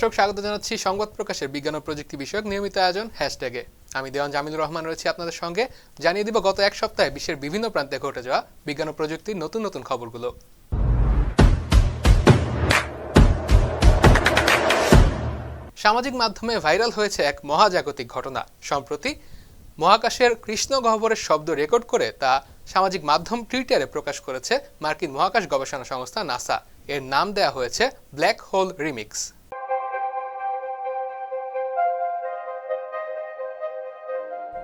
দর্শক, স্বাগত জানাচ্ছি সংবাদ প্রকাশের বিজ্ঞান ও প্রযুক্তি বিষয়ক নিয়মিত আয়োজন হ্যাশট্যাগে। আমি দেওয়ান জামিলুর রহমান রয়েছি আপনাদের সঙ্গে। জানিয়ে দিব, গত এক সপ্তাহে বিশ্বের বিভিন্ন প্রান্তে ঘটে যাওয়া বিজ্ঞান ও প্রযুক্তির নতুন নতুন খবরগুলো। সামাজিক মাধ্যমে ভাইরাল হয়েছে এক মহাজাগতিক ঘটনা। সম্প্রতি মহাকাশের কৃষ্ণ গহ্বরের শব্দ রেকর্ড করে তা সামাজিক মাধ্যম টুইটারে প্রকাশ করেছে মার্কিন মহাকাশ গবেষণা সংস্থা নাসা। এর নাম দেয়া হয়েছে ব্ল্যাক হোল রিমিক্স।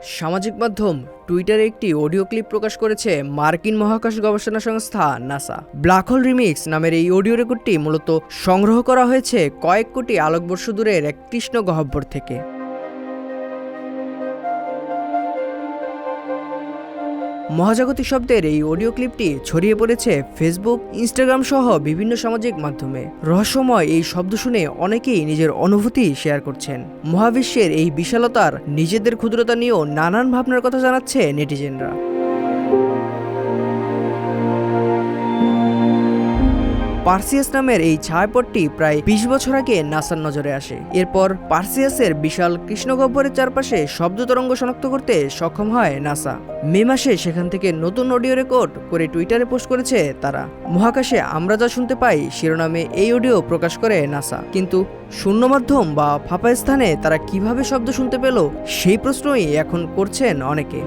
সামাজিক মাধ্যম টুইটারে একটি অডিও ক্লিপ প্রকাশ করেছে মার্কিন মহাকাশ গবেষণা সংস্থা নাসা। ব্ল্যাক হোল রিমিক্স নামের এই অডিও রেকর্ডটি মূলত সংগ্রহ করা হয়েছে কয়েক কোটি আলোকবর্ষ দূরের এক কৃষ্ণ গহব্বর থেকে। মহাজাগতিক শব্দের এই অডিও ক্লিপটি ছড়িয়ে পড়েছে ফেসবুক, ইনস্টাগ্রাম সহ বিভিন্ন সামাজিক মাধ্যমে। রহস্যময় এই শব্দ শুনে অনেকেই নিজের অনুভূতি শেয়ার করছেন। মহাবিশ্বের এই বিশালতার নিজেদের ক্ষুদ্রতা নিয়েও নানান ভাবনার কথা জানাচ্ছে নেটিজেনরা। পার্সিয়াস নামের এই ছায়াপথটি প্রায় বিশ বছর আগে নাসার নজরে আসে। এরপর পার্সিয়াসের বিশাল কৃষ্ণগহ্বরের চারপাশে শব্দ তরঙ্গ শনাক্ত করতে সক্ষম হয় নাসা। মে মাসে সেখান থেকে নতুন অডিও রেকর্ড করে টুইটারে পোস্ট করেছে তারা। মহাকাশে আমরা যা শুনতে পাই, শিরোনামে এই অডিও প্রকাশ করে নাসা। কিন্তু শূন্য মাধ্যম বা ফাঁপা স্থানে তারা কীভাবে শব্দ শুনতে পেল, সেই প্রশ্নই এখন করছেন অনেকে।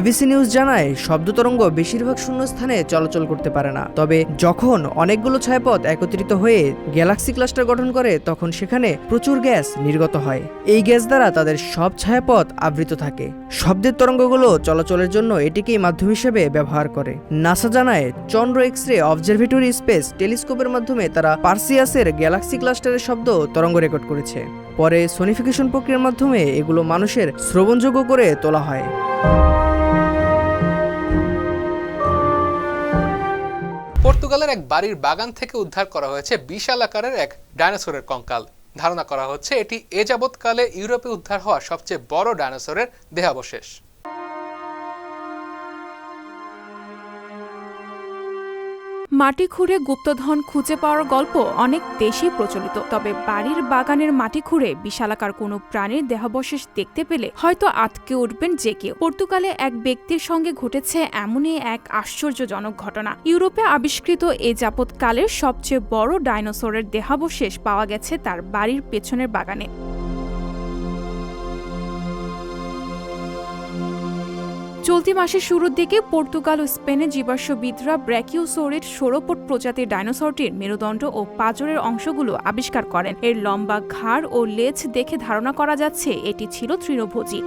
এবিসি নিউজ জানায়, শব্দ তরঙ্গ বেশিরভাগ শূন্যস্থানে চলাচল করতে পারে না। তবে যখন অনেকগুলো ছায়াপথ একত্রিত হয়ে গ্যালাক্সি ক্লাস্টার গঠন করে, তখন সেখানে প্রচুর গ্যাস নির্গত হয়। এই গ্যাস দ্বারা তাদের সব ছায়াপথ আবৃত থাকে। শব্দের তরঙ্গগুলো চলাচলের জন্য এটিকেই মাধ্যম হিসেবে ব্যবহার করে। নাসা জানায়, Chandra x ray observatory space টেলিস্কোপের মাধ্যমে তারা পার্সিয়াসের গ্যালাক্সি ক্লাস্টারের শব্দ তরঙ্গ রেকর্ড করেছে। পরে সোনিফিকেশন প্রক্রিয়ার মাধ্যমে এগুলো মানুষের শ্রবণযোগ্য করে তোলা হয়। পর্তুগালের এক বাড়ির বাগান থেকে উদ্ধার করা হয়েছে বিশাল আকারের এক ডাইনোসরের কঙ্কাল। ধারণা করা হচ্ছে এটি এ যাবৎকালে ইউরোপে উদ্ধার হওয়া সবচেয়ে বড় ডাইনোসরের দেহাবশেষ। মাটি খুঁড়ে গুপ্তধন খুঁজে পাওয়ার গল্প অনেক দেশেই প্রচলিত। তবে বাড়ির বাগানের মাটি খুঁড়ে বিশালাকার কোনো প্রাণীর দেহাবশেষ দেখতে পেলে হয়তো আটকে উঠবেন যে কেউ। পর্তুগালে এক ব্যক্তির সঙ্গে ঘটেছে এমনই এক আশ্চর্যজনক ঘটনা। ইউরোপে আবিষ্কৃত এ যাবৎকালের সবচেয়ে বড় ডাইনোসরের দেহাবশেষ পাওয়া গেছে তার বাড়ির পেছনের বাগানে। চলতি মাসের শুরুর দিকে পর্তুগাল ও স্পেনে জীবাশ্মবিদরা ব্র্যাকিওসোরের সোরোপোট প্রজাতির ডাইনোসরটির মেরুদণ্ড ও পাজরের অংশগুলো আবিষ্কার করেন। এর লম্বা ঘাড় ও লেজ দেখে ধারণা করা যাচ্ছে এটি ছিল তৃণভোজী।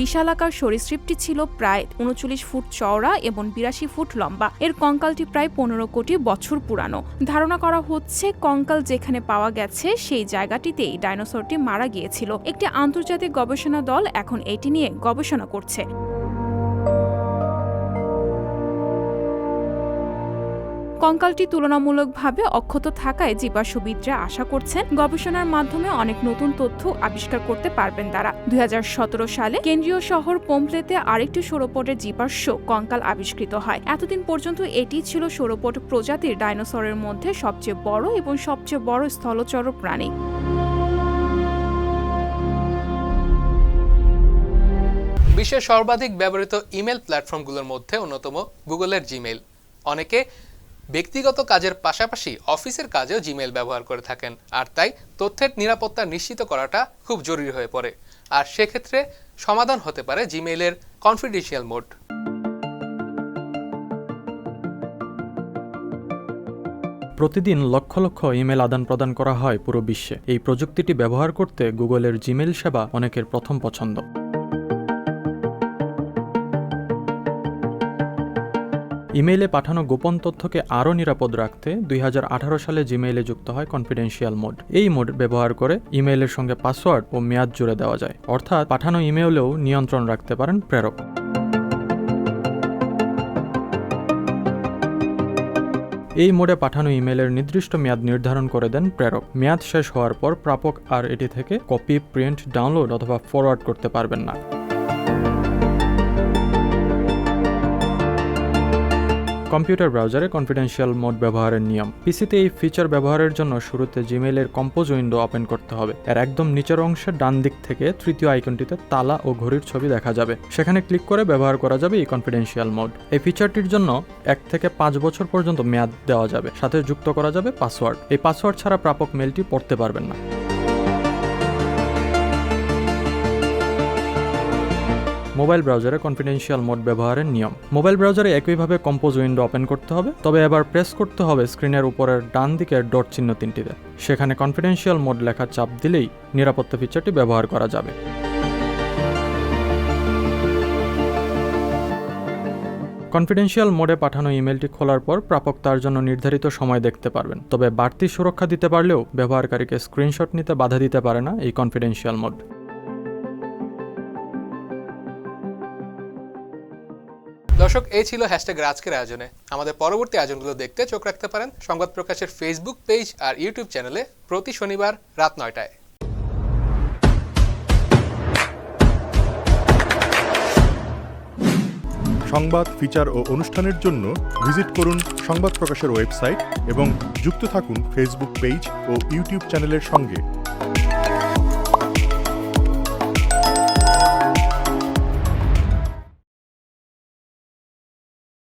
বিশালাকার সরীসৃপটি ছিল প্রায় উনচল্লিশ ফুট চওড়া এবং বিরাশি ফুট লম্বা। এর কঙ্কালটি প্রায় পনেরো কোটি বছর পুরানো। ধারণা করা হচ্ছে কঙ্কাল যেখানে পাওয়া গেছে সেই জায়গাটিতেই ডাইনোসরটি মারা গিয়েছিল। একটি আন্তর্জাতিক গবেষণা দল এখন এটি নিয়ে গবেষণা করছে। কঙ্কালটি তুলনামূলকভাবে অক্ষত থাকায় জীবাশ্মবিদরা আশা করছেন গবেষণার মাধ্যমে অনেক নতুন তথ্য আবিষ্কার করতে পারবেন তারা। দুই হাজার সতেরো সালে কেন্দ্রীয় শহর পোমপ্লেতে আরেকটি সৌরপটের জীবাশ্ম কঙ্কাল আবিষ্কৃত হয়। এতদিন পর্যন্ত এটি ছিল সৌরপট প্রজাতির ডাইনোসরের মধ্যে সবচেয়ে বড় এবং সবচেয়ে বড় স্থলচর প্রাণী। বিশ্বের সর্বাধিক ব্যবহৃত ইমেল প্ল্যাটফর্মগুলোর মধ্যে অন্যতম গুগলের জিমেইল। অনেকে ব্যক্তিগত কাজের পাশাপাশি অফিসের কাজেও জিমেল ব্যবহার করে থাকেন। আর তাই তথ্যের নিরাপত্তা নিশ্চিত করাটা খুব জরুরি হয়ে পড়ে। আর সেক্ষেত্রে সমাধান হতে পারে জিমেইলের কনফিডেন্সিয়াল মোড প্রতিদিন লক্ষ লক্ষ ইমেল আদান প্রদান করা হয় পুরো বিশ্বে। এই প্রযুক্তিটি ব্যবহার করতে গুগলের জিমেল সেবা অনেকের প্রথম পছন্দ। ইমেইলে পাঠানো গোপন তথ্যকে আরও নিরাপদ রাখতে দুই হাজার আঠারো সালে জিমেইলে যুক্ত হয় কনফিডেন্সিয়াল মোড। এই মোড ব্যবহার করে ইমেইলের সঙ্গে পাসওয়ার্ড ও মেয়াদ জুড়ে দেওয়া যায়। অর্থাৎ পাঠানো ইমেইলেও নিয়ন্ত্রণ রাখতে পারেন প্রেরক। এই মোডে পাঠানো ইমেলের নির্দিষ্ট মেয়াদ নির্ধারণ করে দেন প্রেরক। মেয়াদ শেষ হওয়ার পর প্রাপক আর এটি থেকে কপি, প্রিন্ট, ডাউনলোড অথবা ফরওয়ার্ড করতে পারবেন না। কম্পিউটার ব্রাউজারে কনফিডেন্সিয়াল মোড ব্যবহারের নিয়ম। পিসিতে এই ফিচার ব্যবহারের জন্য শুরুতে জিমেইলের কম্পোজ উইন্ডো ওপেন করতে হবে। এর একদম নিচের অংশের ডান দিক থেকে তৃতীয় আইকনটিতে তালা ও ঘড়ির ছবি দেখা যাবে। সেখানে ক্লিক করে ব্যবহার করা যাবে এই কনফিডেন্সিয়াল মোড এই ফিচারটির জন্য এক থেকে পাঁচ বছর পর্যন্ত মেয়াদ দেওয়া যাবে। সাথে যুক্ত করা যাবে পাসওয়ার্ড এই পাসওয়ার্ড ছাড়া প্রাপক মেলটি পড়তে পারবেন না। মোবাইল ব্রাউজারে কনফিডেন্সিয়াল মোড ব্যবহারের নিয়ম। মোবাইল ব্রাউজারে একইভাবে কম্পোজ উইন্ডো ওপেন করতে হবে, তবে এবার প্রেস করতে হবে স্ক্রিনের উপরের ডান দিকের ডট চিহ্ন তিনটিতে। সেখানে কনফিডেন্সিয়াল মোড লেখা চাপ দিলেই নিরাপত্তা ফিচারটি ব্যবহার করা যাবে। কনফিডেন্সিয়াল মোডে পাঠানো ইমেলটি খোলার পর প্রাপক তার জন্য নির্ধারিত সময় দেখতে পারবেন। তবে বাড়তি সুরক্ষা দিতে পারলেও ব্যবহারকারীকে স্ক্রিনশট নিতে বাধা দিতে পারে না এই কনফিডেন্সিয়াল মোড দর্শক, এই ছিল হ্যাশট্যাগ আজকের আয়োজনে। আমাদের পরবর্তী আয়োজনগুলো দেখতে চোখ রাখতে পারেন সংবাদ প্রকাশের ফেসবুক পেজ আর ইউটিউব চ্যানেলে প্রতি শনিবার রাত নয়টায়। সংবাদ, ফিচার ও অনুষ্ঠানের জন্য ভিজিট করুন সংবাদ প্রকাশের ওয়েবসাইট এবং যুক্ত থাকুন ফেসবুক পেজ ও ইউটিউব চ্যানেলের সঙ্গে।